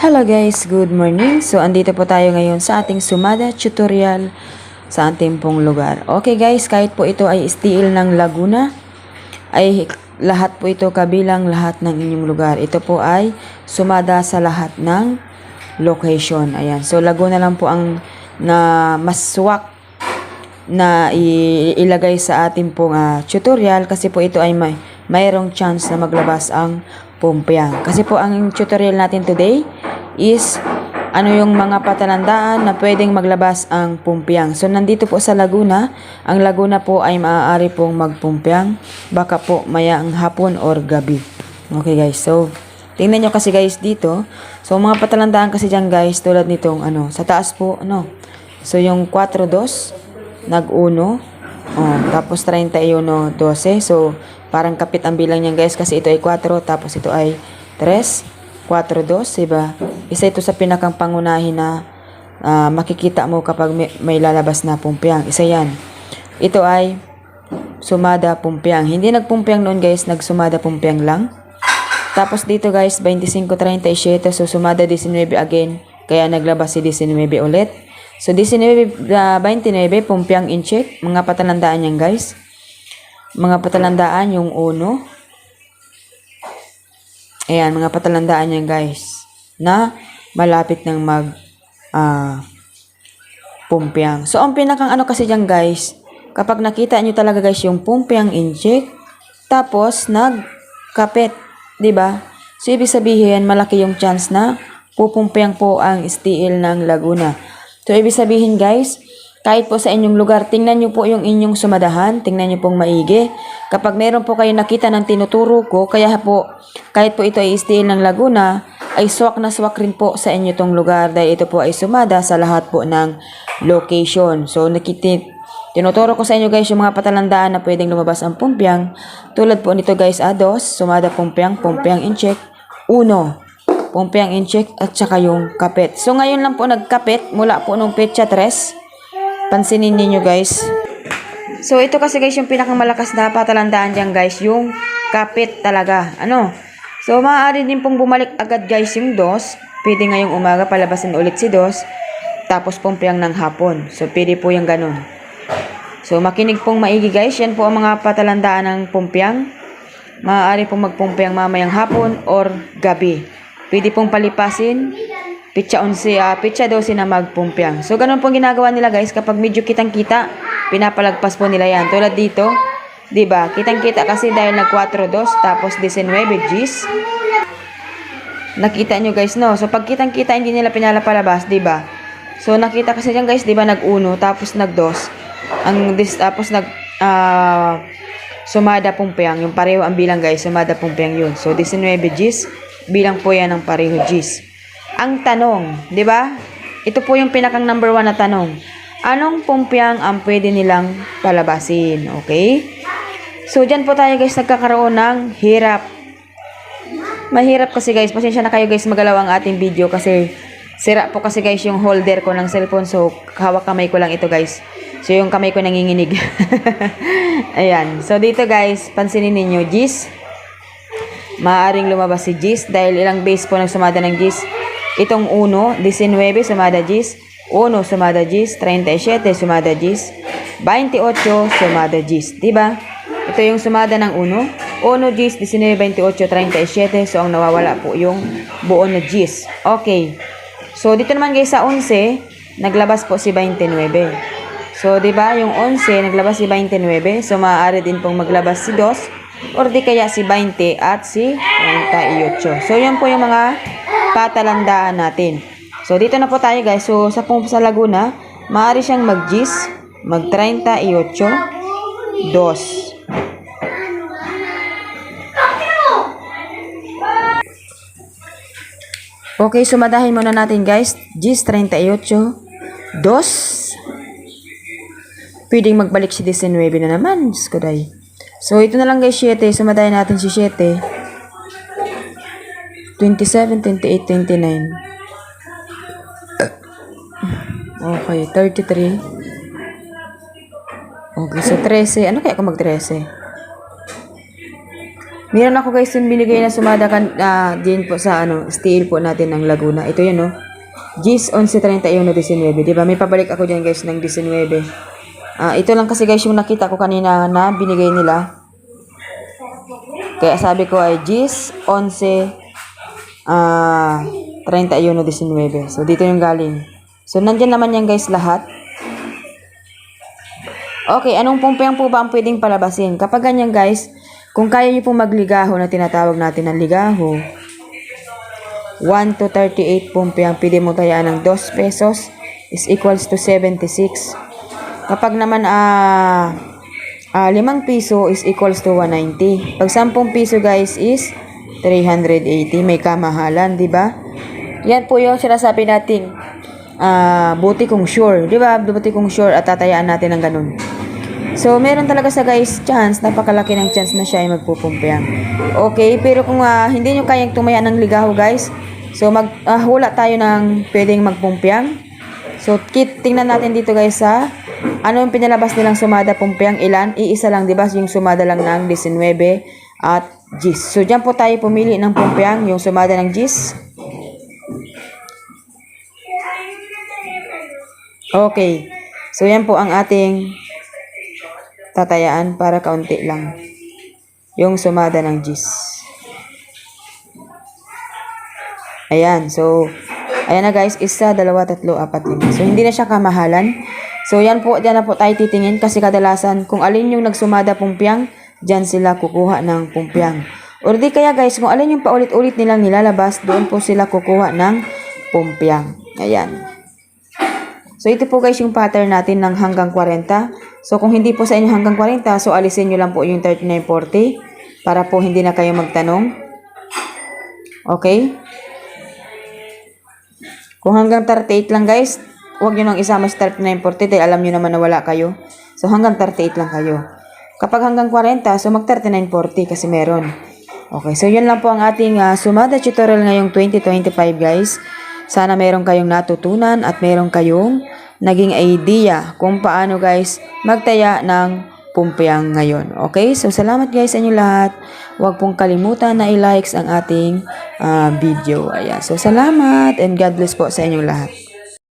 Hello guys, good morning. So, andito po tayo ngayon sa ating Sumada tutorial sa ating pong lugar. Okay guys, kahit po ito ay steel ng Laguna, ay lahat po ito kabilang lahat ng inyong lugar. Ito po ay sumada sa lahat ng location. Ayan. So, Laguna lang po ang na mas swak na ilagay sa ating pong ah, tutorial kasi po ito ay may mayroong chance na maglabas ang pumpyang. Kasi po ang tutorial natin today is ano yung mga patalandaan na pwedeng maglabas ang pumpyang. So nandito po sa Laguna, ang Laguna po ay maaari pong magpumpyang baka po mayang hapon or gabi. Okay guys, so tingnan nyo kasi guys dito. So mga patalandaan kasi dyan guys tulad nitong ano, sa taas po ano. So yung 4-2, nag-uno, oh, tapos 31, 12. So, parang kapit ang bilang niyan guys kasi ito ay 4, tapos ito ay 3, 4, 2, diba? Isa ito sa pinakang pangunahin na ah, makikita mo kapag may, may lalabas na pumpyang. Isa yan. Ito ay sumada pumpyang. Hindi nagpumpyang noon guys, nagsumada pumpyang lang. Tapos dito guys, 25-37, so sumada 19 again, kaya naglabas si 19 ulit. So 19, ah, 29, pumpyang incheck, mga patalandaan yan guys. Mga patalandaan yung uno. Ayan, mga patalandaan yan guys, na malapit ng mag ah, pumpyang. So ang pinakang ano kasi dyan guys, kapag nakita nyo talaga guys yung pumpyang incheck, tapos nagkapit, ba? So ibig sabihin malaki yung chance na pupumpyang po ang steel ng Laguna. So ibig sabihin guys, kahit po sa inyong lugar, tingnan nyo po yung inyong sumadahan, tingnan nyo pong maigi. Kapag meron po kayo nakita ng tinuturo ko, kaya po, kahit po ito ay steel ng Laguna, ay swak na swak rin po sa inyo tong lugar dahil ito po ay sumada sa lahat po ng location. So nakiti Tinuturo ko sa inyo guys yung mga patalandaan na pwedeng lumabas ang pumpyang. Tulad po nito guys, ados, sumada pumpyang, pumpyang in-check, uno, pumpyang in-check, at saka yung kapit. So ngayon lang po nagkapit mula po nung petsa 3. Pansinin ninyo guys. So ito kasi guys yung pinakamalakas na patalandaan dyan guys, yung kapit talaga. Ano? So maaari din pong bumalik agad guys yung dos. Pwede ngayong umaga palabasin ulit si dos. Tapos pumpyang ng hapon. So pwede po yung ganun. So, makinig pong maigi guys. Yan po ang mga patalandaan ng pumpyang. Maaari pong magpumpyang mamayang hapon or gabi. Pwede pong palipasin. Pitsa 11, ah, pitsa 12 na magpumpyang. So, ganun pong ginagawa nila guys. Kapag medyo kitang-kita, pinapalagpas po nila yan. Tulad dito, 'di ba? Kitang-kita kasi dahil nag 4-2 tapos 19 Gs. Nakita nyo guys, no? So, pag kitang-kita, hindi nila pinalapalabas, 'di ba? So, nakita kasi dyan guys, 'di ba, nag-1 tapos nag-2 ang dis, tapos nag ah, sumada pumpyang yung pareho ang bilang guys sumada pumpyang yun so 19 Gs bilang po yan ng pareho Gs ang tanong di ba ito po yung pinakang number one na tanong anong pumpyang ang pwede nilang palabasin okay so dyan po tayo guys nagkakaroon ng hirap mahirap kasi guys pasensya na kayo guys magalaw ang ating video kasi sira po kasi guys yung holder ko ng cellphone so hawak kamay ko lang ito guys So, yung kamay ko nanginginig. Ayan. So, dito guys, pansinin ninyo, Gis. Maaring lumabas si Gis dahil ilang base po nagsumada ng Gis. Itong 1, 19, sumada Gis. 1, sumada Gis. 37, sumada Gis. 28, sumada Gis. Diba? Ito yung sumada ng 1. 1 Gis, 19, 28, 37. So, ang nawawala po yung buo na Gis. Okay. So, dito naman guys sa 11, naglabas po si 29. So, di ba, yung 11, naglabas si 29. So, maaari din pong maglabas si 2 or di kaya si 20 at si 38. So, yan po yung mga patalandaan natin. So, dito na po tayo guys. So, sa pong sa Laguna, maaari siyang mag-gis, mag-38, 2. Okay, sumadahin muna natin guys. Gis 38, 2. Pwedeng magbalik si 19 na naman. Diyos ko day. So, ito na lang guys, 7. Sumadayan natin si 7. 27, 28, 29. Okay, 33. So 13. Ano kaya kung mag 13? Meron ako guys yung binigay na sumada kan ah, din po sa ano, steel po natin ng Laguna. Ito yun, no? GIS 1131 19. Di ba? May pabalik ako dyan guys ng 19. Ah, ito lang kasi guys yung nakita ko kanina na binigay nila. Kaya sabi ko ay GIS 11 ah 31 19. So dito yung galing. So nandyan naman yan guys lahat. Okay, anong pumpayang po ba ang pwedeng palabasin? Kapag ganyan guys, kung kaya niyo po magligaho na tinatawag natin ng ligaho, 1 to 38 pumpayang pwede mo tayaan ng 2 pesos is equals to 76. Kapag naman ah ah 5 piso is equals to 190. Pag 10 piso guys is 380. May kamahalan, di ba? Yan po yung sinasabi nating ah buti kung sure. Di ba? Buti kung sure at tatayaan natin ng ganun. So, meron talaga sa guys chance, napakalaki ng chance na siya ay magpupumpyang. Okay, pero kung ah, hindi nyo kayang tumaya ng ligaho guys, so mag, ah, hula tayo ng pwedeng magpumpyang. So, kit, tingnan natin dito guys sa ano yung pinalabas nilang sumada pumpyang ilan? Iisa lang, di ba? Yung sumada lang ng 19 at GIS. So, dyan po tayo pumili ng pumpyang, yung sumada ng GIS. Okay. So, yan po ang ating tatayaan para kaunti lang. Yung sumada ng GIS. Ayan. So, ayan na guys. Isa, dalawa, tatlo, apat, lima. So, hindi na siya kamahalan. So, yan po. Diyan na po tayo titingin. Kasi kadalasan, kung alin yung nagsumada pumpyang, dyan sila kukuha ng pumpyang. Or di kaya guys, kung alin yung paulit-ulit nilang nilalabas, doon po sila kukuha ng pumpyang. Ayan. So, ito po guys yung pattern natin ng hanggang 40. So, kung hindi po sa inyo hanggang 40, so alisin nyo lang po yung 3940 para po hindi na kayo magtanong. Okay? Kung hanggang 38 lang guys, huwag nyo nang isama sa 3940 dahil alam nyo naman na wala kayo. So, hanggang 38 lang kayo. Kapag hanggang 40, so mag 3940 kasi meron. Okay, so yun lang po ang ating ah, Sumada tutorial ngayong 2025 guys. Sana meron kayong natutunan at meron kayong naging idea kung paano guys magtaya ng pumpyang ngayon. Okay? So, salamat guys sa inyo lahat. Huwag pong kalimutan na i-likes ang ating ah, video. Ayan. So, salamat and God bless po sa inyong lahat.